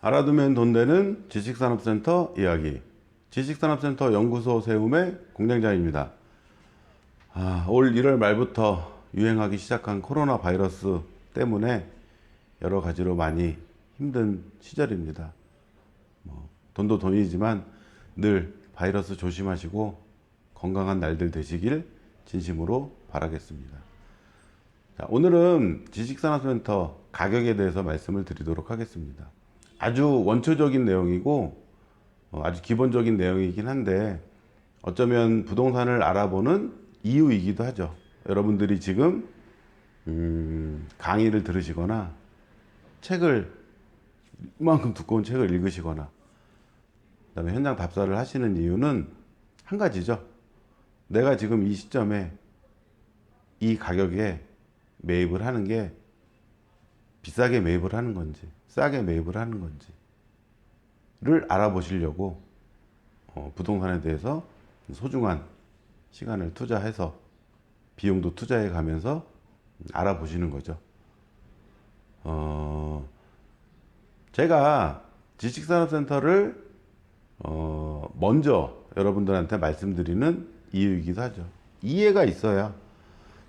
알아두면 돈 되는 지식산업센터 이야기. 지식산업센터 연구소 세움의 공장장입니다. 아, 올 1월 말부터 유행하기 시작한 코로나 바이러스 때문에 여러 가지로 많이 힘든 시절입니다. 뭐, 돈도 돈이지만 늘 바이러스 조심하시고 건강한 날들 되시길 진심으로 바라겠습니다. 자, 오늘은 지식산업센터 가격에 대해서 말씀을 드리도록 하겠습니다. 아주 원초적인 내용이고 어, 아주 기본적인 내용이긴 한데 어쩌면 부동산을 알아보는 이유이기도 하죠. 여러분들이 지금 음, 강의를 들으시거나 책을 이만큼 두꺼운 책을 읽으시거나 그다음에 현장 답사를 하시는 이유는 한 가지죠. 내가 지금 이 시점에 이 가격에 매입을 하는 게 비싸게 매입을 하는 건지 싸게 매입을 하는 건지를 알아보시려고 어, 부동산에 대해서 소중한 시간을 투자해서 비용도 투자해 가면서 알아보시는 거죠. 어, 제가 지식산업센터를 어, 먼저 여러분들한테 말씀드리는 이유이기도 하죠. 이해가 있어야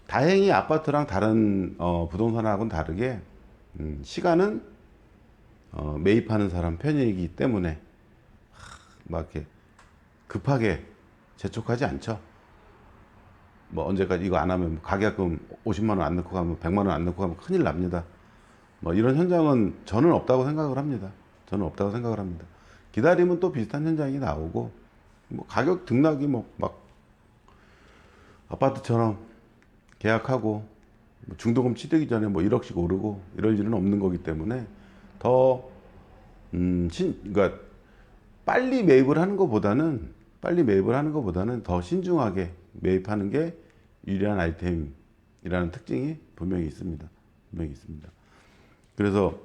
다행히 아파트랑 다른 어, 부동산하고는 다르게 음, 시간은 어, 매입하는 사람 편이기 때문에 하, 막 이렇게 급하게 재촉하지 않죠. 뭐 언제까지 이거 안 하면 가계약금 50만 원 안 넣고 가면 100만 원 안 넣고 가면 큰일 납니다. 뭐 이런 현장은 저는 없다고 생각을 합니다. 저는 없다고 생각을 합니다. 기다리면 또 비슷한 현장이 나오고 뭐 가격 등락이 뭐 막 아파트처럼 계약하고 뭐 중도금 치르기 전에 뭐 1억씩 오르고 이럴 일은 없는 거기 때문에 더 음, 신, 그러니까 빨리 매입을 하는 것보다는 빨리 매입을 하는 것보다는 더 신중하게 매입하는 게 유리한 아이템이라는 특징이 분명히 있습니다. 분명히 있습니다. 그래서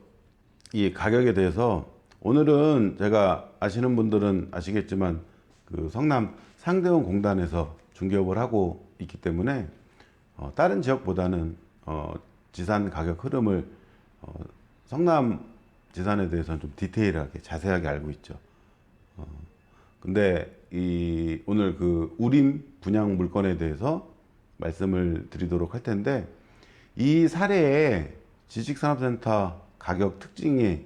이 가격에 대해서 오늘은 제가 아시는 분들은 아시겠지만 그 성남 상대원 공단에서 중개업을 하고 있기 때문에 어, 다른 지역보다는 어, 지산 가격 흐름을 어, 성남 지산에 대해서는 좀 디테일하게 자세하게 알고 있죠. 어, 근데 이 오늘 그 우림 분양 물건에 대해서 말씀을 드리도록 할 텐데 이 사례에 지식산업센터 가격 특징이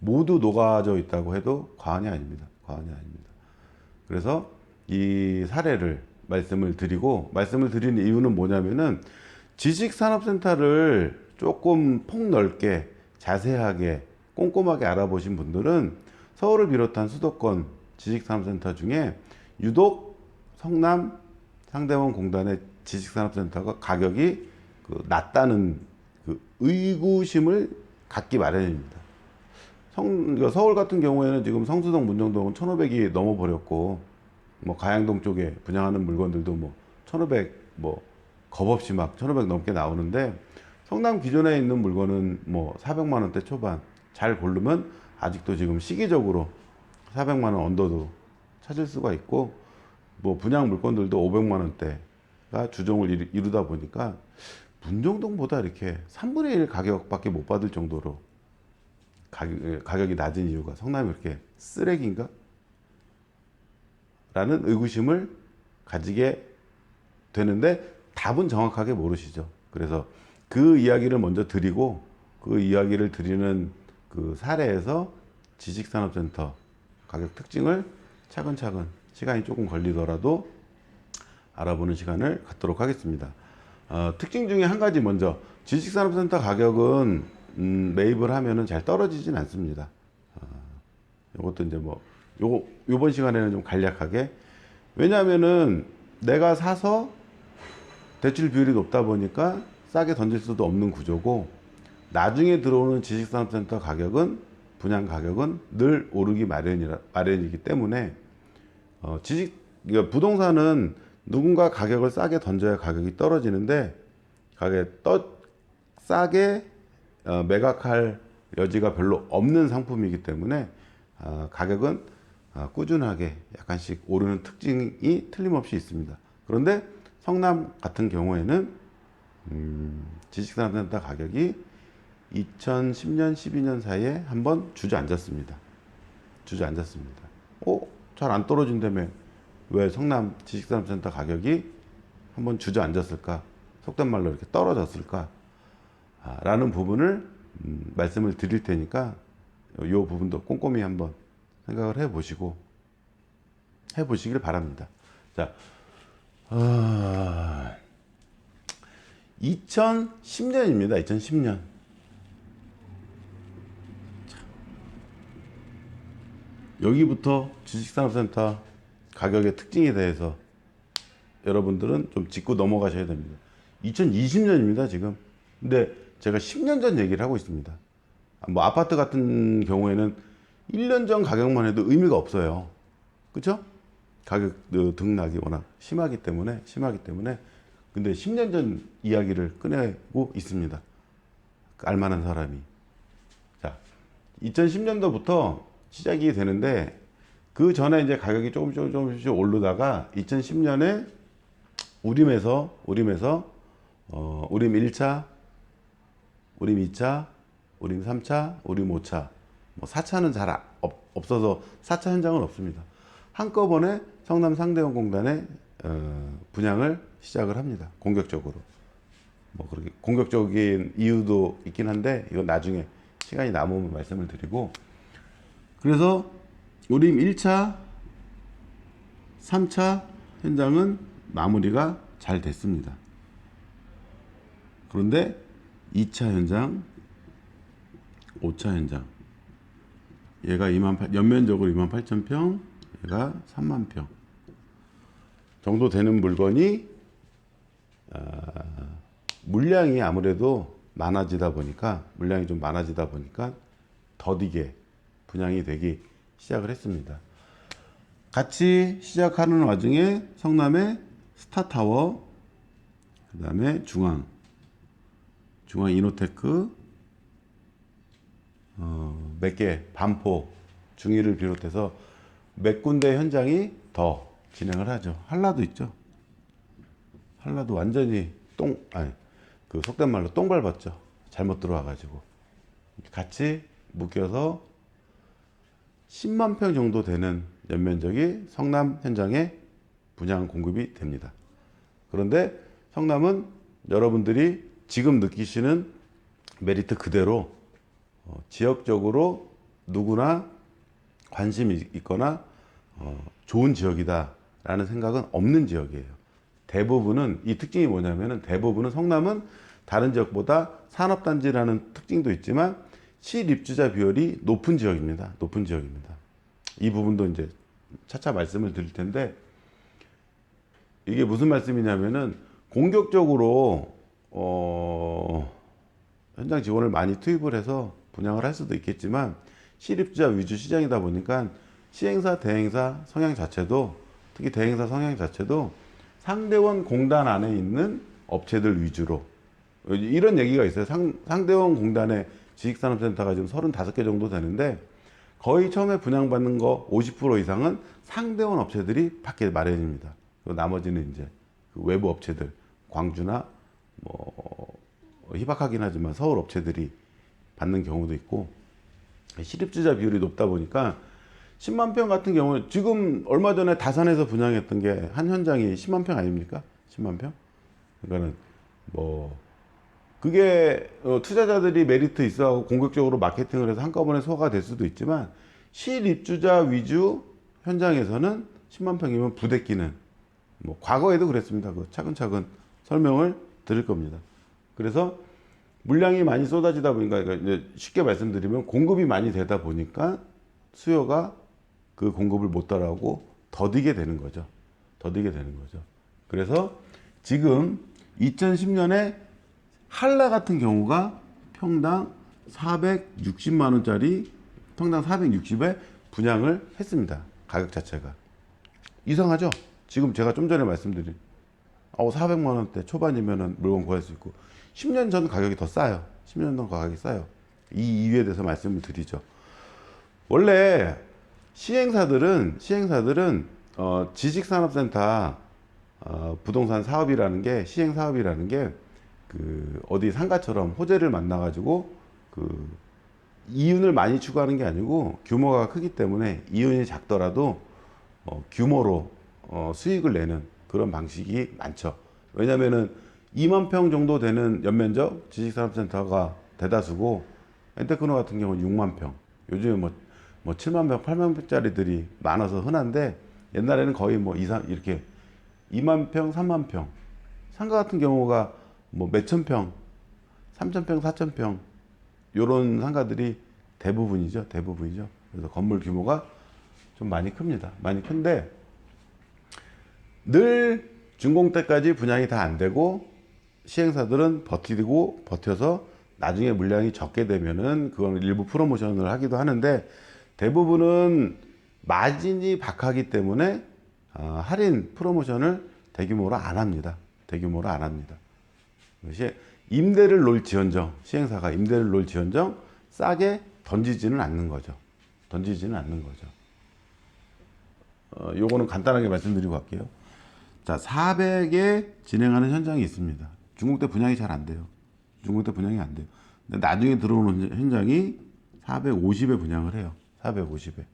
모두 녹아져 있다고 해도 과언이 아닙니다. 과언이 아닙니다. 그래서 이 사례를 말씀을 드리고 말씀을 드리는 이유는 뭐냐면은 지식산업센터를 조금 폭넓게 자세하게 꼼꼼하게 알아보신 분들은 서울을 비롯한 수도권 지식산업센터 중에 유독 성남 상대원 공단의 지식산업센터가 가격이 그 낮다는 그 의구심을 갖기 마련입니다. 성, 그러니까 서울 같은 경우에는 지금 성수동, 문정동은 1,500이 넘어버렸고, 뭐 가양동 쪽에 분양하는 물건들도 뭐 1,500, 뭐 겁없이 막 1,500 넘게 나오는데, 성남 기존에 있는 물건은 뭐 400만 원대 초반 잘 고르면 아직도 지금 시기적으로 400만 원 언더도 찾을 수가 있고, 뭐 분양 물건들도 500만 원대가 주종을 이루- 이루다 보니까 문정동보다 이렇게 3분의 1 가격밖에 못 받을 정도로 가격, 가격이 낮은 이유가 성남이 그렇게 쓰레기인가? 라는 의구심을 가지게 되는데 답은 정확하게 모르시죠. 그래서 그 이야기를 먼저 드리고 그 이야기를 드리는 그 사례에서 지식산업센터 가격 특징을 차근차근 시간이 조금 걸리더라도 알아보는 시간을 갖도록 하겠습니다. 어, 특징 중에 한 가지 먼저 지식산업센터 가격은 음, 매입을 하면은 잘 떨어지진 않습니다. 어, 이것도 이제 뭐 요거 요번 시간에는 좀 간략하게 왜냐하면은 내가 사서 대출 비율이 높다 보니까 싸게 던질 수도 없는 구조고 나중에 들어오는 지식산업센터 가격은 분양 가격은 늘 오르기 마련이라 마련이기 때문에 어, 지식 그러니까 부동산은 누군가 가격을 싸게 던져야 가격이 떨어지는데 가게 떠 싸게 어, 매각할 여지가 별로 없는 상품이기 때문에 아, 가격은 아, 꾸준하게 약간씩 오르는 특징이 틀림없이 있습니다. 그런데 성남 같은 경우에는 음, 지식산업센터 가격이 2010년, 12년 사이에 한번 주저앉았습니다. 주저앉았습니다. 어? 잘 안 떨어진다며 왜 성남 지식산업센터 가격이 한번 주저앉았을까? 속된 말로 이렇게 떨어졌을까? 아, 라는 부분을 음, 말씀을 드릴 테니까 이 부분도 꼼꼼히 한번 생각을 해 보시고 해 보시길 바랍니다. 자, 아, 2010년입니다. 2010년. 여기부터 주식산업센터 가격의 특징에 대해서 여러분들은 좀 짚고 넘어가셔야 됩니다. 2020년입니다, 지금. 근데 제가 10년 전 얘기를 하고 있습니다. 뭐 아파트 같은 경우에는 1년 전 가격만 해도 의미가 없어요. 그쵸? 가격 그 등락이 워낙 심하기 때문에, 심하기 때문에. 근데 10년 전 이야기를 꺼내고 있습니다. 알만한 사람이. 자, 2010년도부터 시작이 되는데, 그 전에 이제 가격이 조금 조금 조금씩 오르다가 2010년에 우림에서 우림에서 어, 우림 1차, 우림 2차, 우림 3차, 우림 5차. 뭐 4차는 잘 아- 없, 없어서 4차 현장은 없습니다. 한꺼번에 성남 상대원 공단에 어, 분양을 시작을 합니다. 공격적으로. 뭐 그렇게 공격적인 이유도 있긴 한데 이건 나중에 시간이 남으면 말씀을 드리고 그래서 우림 1차, 3차 현장은 마무리가 잘 됐습니다. 그런데 2차 현장, 5차 현장 얘가 2만 8, 연면적으로 2만 8천 평, 얘가 3만 평 정도 되는 물건이 아, 물량이 아무래도 많아지다 보니까 물량이 좀 많아지다 보니까 더디게 분양이 되기 시작을 했습니다. 같이 시작하는 와중에 성남의 스타타워, 그 다음에 중앙, 중앙 이노테크, 어, 몇 개, 반포, 중위를 비롯해서 몇 군데 현장이 더 진행을 하죠. 한라도 있죠. 한라도 완전히 똥, 아니, 그 속된 말로 똥 밟았죠. 잘못 들어와가지고. 같이 묶여서 10만 평 정도 되는 연면적이 성남 현장에 분양 공급이 됩니다. 그런데 성남은 여러분들이 지금 느끼시는 메리트 그대로 어, 지역적으로 누구나 관심이 있거나 어, 좋은 지역이다 라는 생각은 없는 지역이에요. 대부분은 이 특징이 뭐냐면은 대부분은 성남은 다른 지역보다 산업단지라는 특징도 있지만 실입주자 비율이 높은 지역입니다. 높은 지역입니다. 이 부분도 이제 차차 말씀을 드릴 텐데 이게 무슨 말씀이냐면은 공격적으로 어 현장 지원을 많이 투입을 해서 분양을 할 수도 있겠지만 실입주자 위주 시장이다 보니까 시행사 대행사 성향 자체도 특히 대행사 성향 자체도 상대원 공단 안에 있는 업체들 위주로 이런 얘기가 있어요. 상, 상대원 공단에 지식산업센터가 지금 35개 정도 되는데 거의 처음에 분양받는 거 50% 이상은 상대원 업체들이 받게 마련입니다. 나머지는 이제 그 외부 업체들, 광주나 뭐 희박하긴 하지만 서울 업체들이 받는 경우도 있고 실입주자 비율이 높다 보니까 10만 평 같은 경우는 지금 얼마 전에 다산에서 분양했던 게 한 현장이 10만 평 아닙니까? 10만 평? 그러니까는 뭐 그게 어, 투자자들이 메리트 있어 하고 공격적으로 마케팅을 해서 한꺼번에 소화가 될 수도 있지만 실입주자 위주 현장에서는 10만 평이면 부대끼는 뭐 과거에도 그랬습니다. 그 차근차근 설명을 드릴 겁니다. 그래서 물량이 많이 쏟아지다 보니까 그러니까 이제 쉽게 말씀드리면 공급이 많이 되다 보니까 수요가 그 공급을 못 따라오고 더디게 되는 거죠. 더디게 되는 거죠. 그래서 지금 2010년에 한라 같은 경우가 평당 460만 원짜리 평당 460에 분양을 했습니다. 가격 자체가 이상하죠? 지금 제가 좀 전에 말씀드린 어, 400만 원대 초반이면은 물건 구할 수 있고 10년 전 가격이 더 싸요. 10년 전 가격이 싸요. 이 이유에 대해서 말씀을 드리죠. 원래 시행사들은 시행사들은 어, 지식산업센터 어, 부동산 사업이라는 게 시행 사업이라는 게 그 어디 상가처럼 호재를 만나 가지고 그 이윤을 많이 추구하는 게 아니고 규모가 크기 때문에 이윤이 작더라도 어, 규모로 어, 수익을 내는 그런 방식이 많죠. 왜냐면은 2만 평 정도 되는 연면적 지식산업센터가 대다수고 엔테크노 같은 경우는 6만 평. 요즘에 뭐, 뭐 7만 평, 8만 평짜리들이 많아서 흔한데 옛날에는 거의 뭐 이상 이렇게 2만 평, 3만 평. 상가 같은 경우가 뭐 몇천 평, 3천 평, 4천 평 요런 상가들이 대부분이죠. 대부분이죠. 그래서 건물 규모가 좀 많이 큽니다. 많이 큰데 늘 준공 때까지 분양이 다 안 되고 시행사들은 버티고 버텨서 나중에 물량이 적게 되면은 그거는 일부 프로모션을 하기도 하는데 대부분은 마진이 박하기 때문에 어, 할인 프로모션을 대규모로 안 합니다. 대규모로 안 합니다. 임대를 놓을지언정 시행사가 임대를 놓을지언정 싸게 던지지는 않는 거죠. 던지지는 않는 거죠. 어, 요거는 간단하게 말씀드리고 갈게요. 자, 400에 진행하는 현장이 있습니다. 중국 대 분양이 잘 안 돼요. 중국 대 분양이 안 돼요. 근데 나중에 들어오는 현장이 450에 분양을 해요. 450에.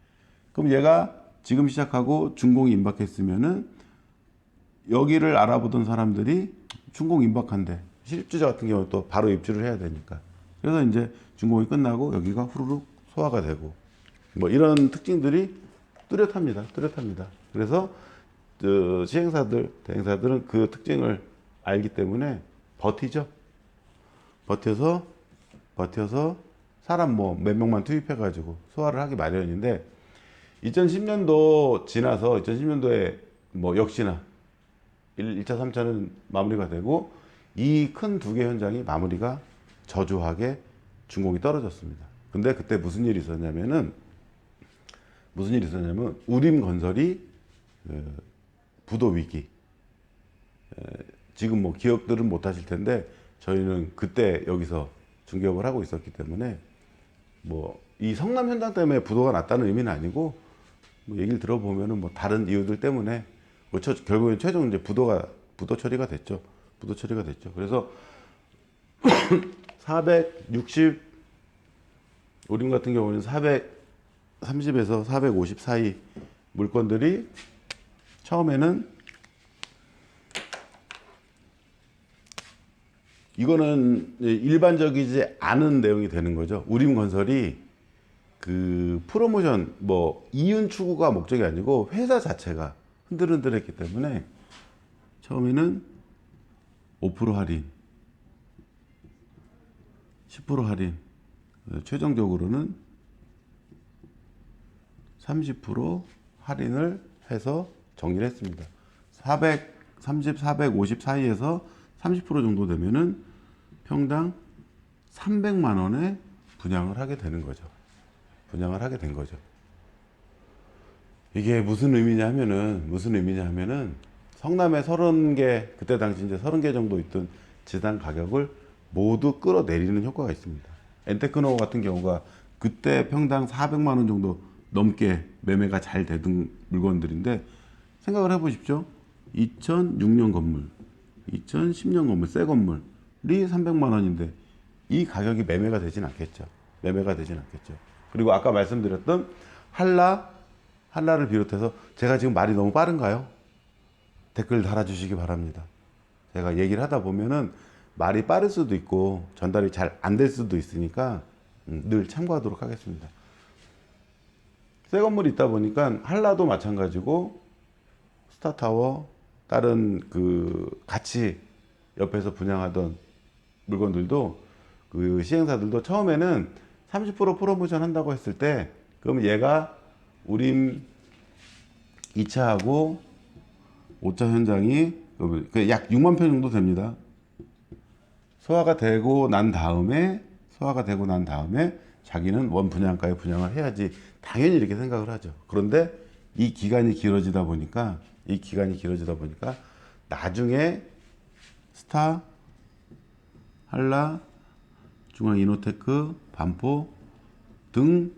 그럼 얘가 지금 시작하고 준공이 임박했으면은 여기를 알아보던 사람들이 준공 임박한데 실입주자 같은 경우는 또 바로 입주를 해야 되니까. 그래서 이제 준공이 끝나고 여기가 후루룩 소화가 되고 뭐 이런 특징들이 뚜렷합니다. 뚜렷합니다. 그래서 저 시행사들, 대행사들은 그 특징을 알기 때문에 버티죠. 버텨서 버텨서 사람 뭐 몇 명만 투입해 가지고 소화를 하기 마련인데 2010년도 지나서 2010년도에 뭐 역시나 1, 1차, 3차는 마무리가 되고 이 큰 두 개 현장이 마무리가 저조하게 준공이 떨어졌습니다. 근데 그때 무슨 일이 있었냐면은 무슨 일이 있었냐면 우림건설이 그 부도 위기. 에, 지금 뭐 기업들은 못 하실 텐데 저희는 그때 여기서 중개업을 하고 있었기 때문에 뭐 이 성남 현장 때문에 부도가 났다는 의미는 아니고 뭐 얘기를 들어보면은 뭐 다른 이유들 때문에 뭐 처- 결국엔 최종 이제 부도가 부도 처리가 됐죠. 부도 처리가 됐죠. 그래서 460 우림 같은 경우는 430에서 450 사이 물건들이 처음에는 이거는 일반적이지 않은 내용이 되는 거죠. 우림건설이 그 프로모션 뭐 이윤 추구가 목적이 아니고 회사 자체가 흔들흔들했기 때문에 처음에는 5% 할인, 10% 할인, 최종적으로는 30% 할인을 해서 정리를 했습니다. 430, 450 사이에서 30% 정도 되면은 평당 300만 원에 분양을 하게 되는 거죠. 분양을 하게 된 거죠. 이게 무슨 의미냐 하면은 무슨 의미냐 하면은 성남에 30개 그때 당시 이제 30개 정도 있던 지단 가격을 모두 끌어내리는 효과가 있습니다. 엔테크노 같은 경우가 그때 평당 400만 원 정도 넘게 매매가 잘 되던 물건들인데 생각을 해보십시오. 2006년 건물, 2010년 건물, 새 건물이 300만 원인데 이 가격이 매매가 되진 않겠죠. 매매가 되진 않겠죠. 그리고 아까 말씀드렸던 한라, 한라를 비롯해서 제가 지금 말이 너무 빠른가요? 댓글 달아주시기 바랍니다. 제가 얘기를 하다 보면은 말이 빠를 수도 있고 전달이 잘 안 될 수도 있으니까 음, 늘 참고하도록 하겠습니다. 새 건물이 있다 보니까 한라도 마찬가지고 스타타워 다른 그 같이 옆에서 분양하던 물건들도 그 시행사들도 처음에는 30% 프로모션 한다고 했을 때 그러면 얘가 우림 2차하고 5차 현장이 그약 6만 평 정도 됩니다. 소화가 되고 난 다음에 소화가 되고 난 다음에 자기는 원 분양가에 분양을 해야지 당연히 이렇게 생각을 하죠. 그런데 이 기간이 길어지다 보니까 이 기간이 길어지다 보니까 나중에 스타, 한라, 중앙 이노테크, 반포 등뭐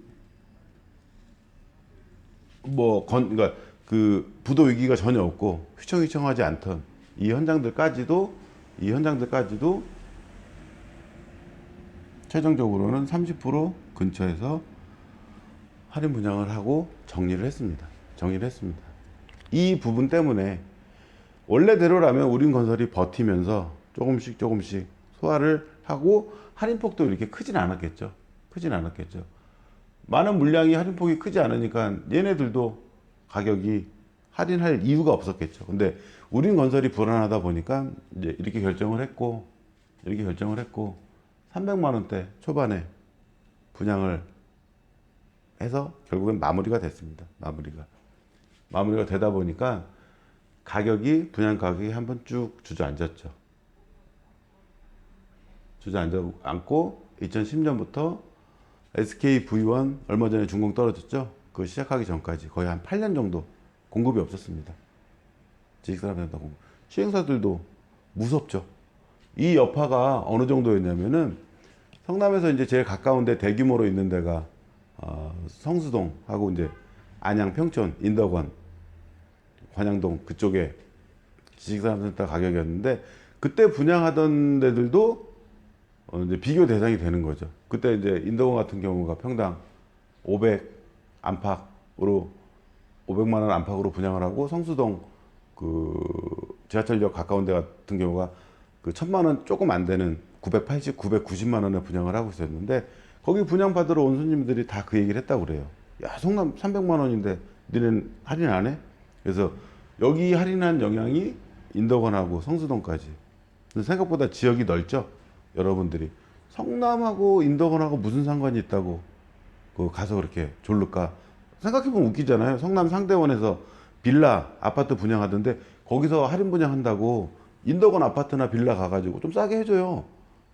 건 그러니까 그 부도 위기가 전혀 없고 휘청휘청하지 않던 이 현장들까지도 이 현장들까지도 최종적으로는 30% 근처에서 할인 분양을 하고 정리를 했습니다. 정리를 했습니다. 이 부분 때문에 원래대로라면 우린 건설이 버티면서 조금씩 조금씩 소화를 하고 할인폭도 이렇게 크진 않았겠죠. 크진 않았겠죠. 많은 물량이 할인폭이 크지 않으니까 얘네들도 가격이 할인할 이유가 없었겠죠. 근데 우린 건설이 불안하다 보니까 이제 이렇게 결정을 했고 이렇게 결정을 했고 300만 원대 초반에 분양을 해서 결국엔 마무리가 됐습니다. 마무리가 마무리가 되다 보니까 가격이 분양 가격이 한번 쭉 주저앉았죠. 주저앉고 2010년부터 SK V1 얼마 전에 준공 떨어졌죠. 그 시작하기 전까지 거의 한 8년 정도 공급이 없었습니다. 지식산업센터 공급. 시행사들도 무섭죠. 이 여파가 어느 정도였냐면은 성남에서 이제 제일 가까운데 대규모로 있는 데가 어, 성수동하고 이제 안양, 평촌, 인덕원, 관양동 그쪽에 지식산업센터 가격이었는데 그때 분양하던 데들도 어, 이제 비교 대상이 되는 거죠. 그때 이제 인덕원 같은 경우가 평당 500 안팎으로 500만 원 안팎으로 분양을 하고 성수동 그 지하철역 가까운 데 같은 경우가 그 천만 원 조금 안 되는 980, 990만 원에 분양을 하고 있었는데 거기 분양 받으러 온 손님들이 다 그 얘기를 했다고 그래요. 야, 성남 300만 원인데 니는 할인 안 해? 그래서 여기 할인한 영향이 인덕원하고 성수동까지. 생각보다 지역이 넓죠. 여러분들이 성남하고 인덕원하고 무슨 상관이 있다고 그 가서 그렇게 졸를까? 생각해보면 웃기잖아요. 성남 상대원에서 빌라 아파트 분양하던데 거기서 할인 분양한다고 인덕원 아파트나 빌라 가가지고 좀 싸게 해줘요.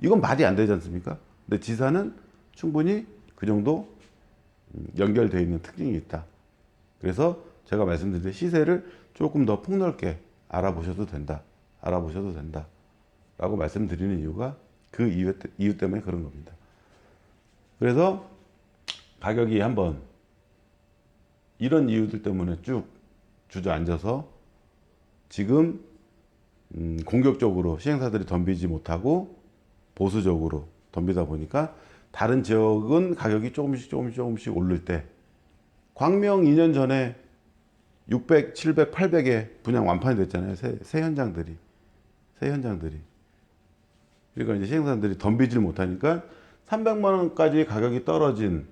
이건 말이 안 되지 않습니까? 근데 지사는 충분히 그 정도 음, 연결되어 있는 특징이 있다. 그래서 제가 말씀드린 시세를 조금 더 폭넓게 알아보셔도 된다. 알아보셔도 된다. 라고 말씀드리는 이유가 그 이유, 때- 이유 때문에 그런 겁니다. 그래서 가격이 한번 이런 이유들 때문에 쭉 주저앉아서 지금 음, 공격적으로 시행사들이 덤비지 못하고 보수적으로 덤비다 보니까 다른 지역은 가격이 조금씩 조금씩 조금씩 오를 때 광명 2년 전에 600, 700, 800에 분양 완판이 됐잖아요. 새, 새 현장들이. 새 현장들이. 그러니까 이제 시행사들이 덤비질 못하니까 300만 원까지 가격이 떨어진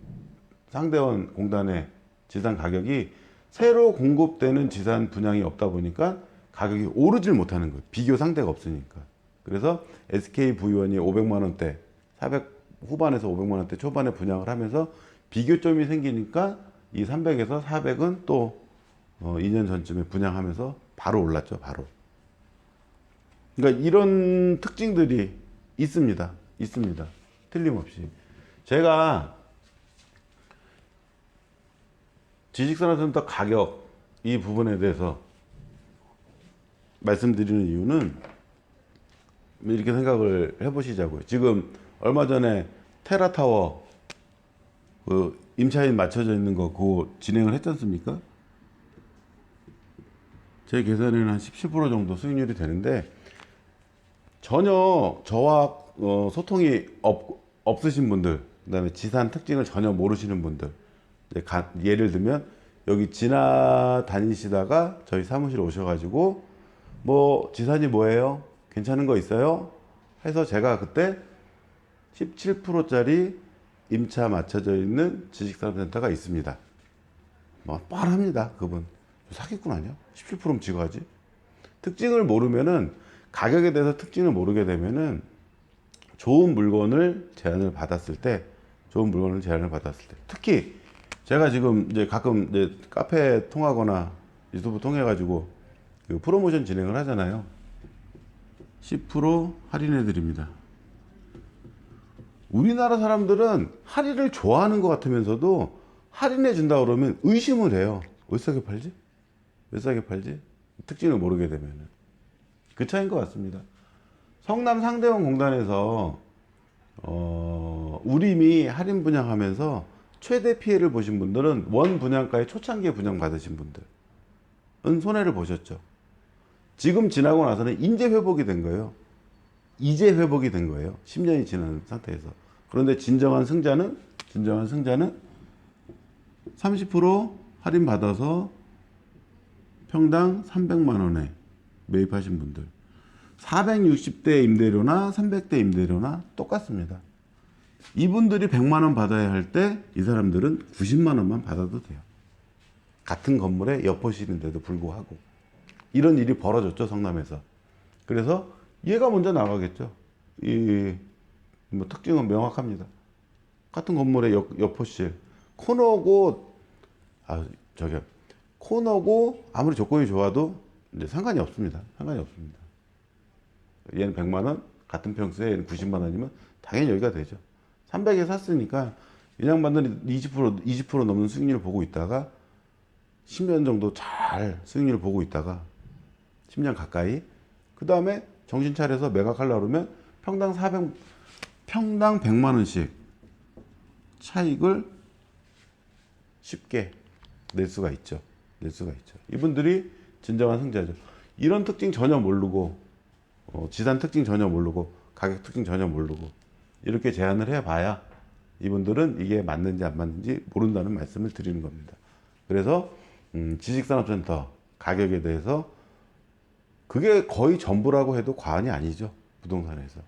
상대원 공단의 지산 가격이 새로 공급되는 지산 분양이 없다 보니까 가격이 오르질 못하는 거예요. 비교 상대가 없으니까. 그래서 SK V1이 500만 원대, 400 후반에서 500만 원대 초반에 분양을 하면서 비교점이 생기니까 이 300에서 400은 또 어, 2년 전쯤에 분양하면서 바로 올랐죠, 바로. 그러니까 이런 특징들이 있습니다. 있습니다. 틀림없이. 제가 지식산업센터 가격 이 부분에 대해서 말씀드리는 이유는 이렇게 생각을 해보시자고요. 지금 얼마 전에 테라타워 그 임차인 맞춰져 있는 거 그거 진행을 했지 않습니까? 제 계산에는 한 17% 정도 수익률이 되는데 전혀 저와 어, 소통이 없, 없으신 분들, 그 다음에 지산 특징을 전혀 모르시는 분들, 가- 예를 들면 여기 지나다니시다가 저희 사무실 오셔가지고 뭐 지산이 뭐예요? 괜찮은 거 있어요? 해서 제가 그때 17%짜리 임차 맞춰져 있는 지식산업센터가 있습니다. 뭐 뻔합니다, 그분 사기꾼 아니야? 17%면 지가 하지? 특징을 모르면은 가격에 대해서 특징을 모르게 되면은 좋은 물건을 제안을 받았을 때 좋은 물건을 제안을 받았을 때 특히 제가 지금 이제 가끔 이제 카페 통하거나 유튜브 통해 가지고 그 프로모션 진행을 하잖아요. 10% 할인해 드립니다. 우리나라 사람들은 할인을 좋아하는 것 같으면서도 할인해 준다 그러면 의심을 해요. 왜 싸게 팔지? 왜 싸게 팔지? 특징을 모르게 되면은 그 차이인 것 같습니다. 성남 상대원 공단에서 어, 우림이 할인 분양하면서 최대 피해를 보신 분들은 원 분양가에 초창기에 분양 받으신 분들은 손해를 보셨죠. 지금 지나고 나서는 인제 회복이 된 거예요. 이제 회복이 된 거예요. 10년이 지난 상태에서. 그런데 진정한 승자는 진정한 승자는 30% 할인 받아서 평당 300만 원에 매입하신 분들. 460대 임대료나 300대 임대료나 똑같습니다. 이분들이 100만 원 받아야 할 때 이 사람들은 90만 원만 받아도 돼요. 같은 건물에 옆호실인데도 불구하고 이런 일이 벌어졌죠 성남에서. 그래서 얘가 먼저 나가겠죠. 이 뭐 특징은 명확합니다. 같은 건물에 옆, 옆호실 코너고 아 저기 코너고 아무리 조건이 좋아도 이제 상관이 없습니다. 상관이 없습니다. 얘는 100만 원, 같은 평수에 얘는 90만 원이면 당연히 여기가 되죠. 300에 샀으니까 이 양반들이 20% 20% 넘는 수익률을 보고 있다가 10년 정도 잘 수익률을 보고 있다가 10년 가까이 그 다음에 정신 차려서 매각하려고 그러면 평당 400 평당 100만 원씩 차익을 쉽게 낼 수가 있죠. 낼 수가 있죠. 이분들이 진정한 승자죠. 이런 특징 전혀 모르고 어, 지산 특징 전혀 모르고 가격 특징 전혀 모르고 이렇게 제안을 해봐야 이분들은 이게 맞는지 안 맞는지 모른다는 말씀을 드리는 겁니다. 그래서 음, 지식산업센터 가격에 대해서 그게 거의 전부라고 해도 과언이 아니죠. 부동산에서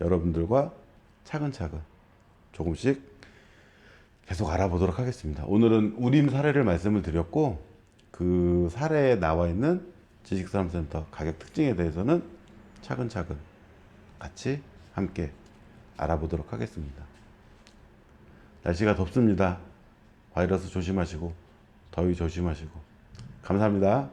여러분들과 차근차근 조금씩 계속 알아보도록 하겠습니다. 오늘은 우림 사례를 말씀을 드렸고 그 사례에 나와 있는 지식산업센터 가격 특징에 대해서는 차근차근 같이 함께 알아보도록 하겠습니다. 날씨가 덥습니다. 바이러스 조심하시고 더위 조심하시고 감사합니다.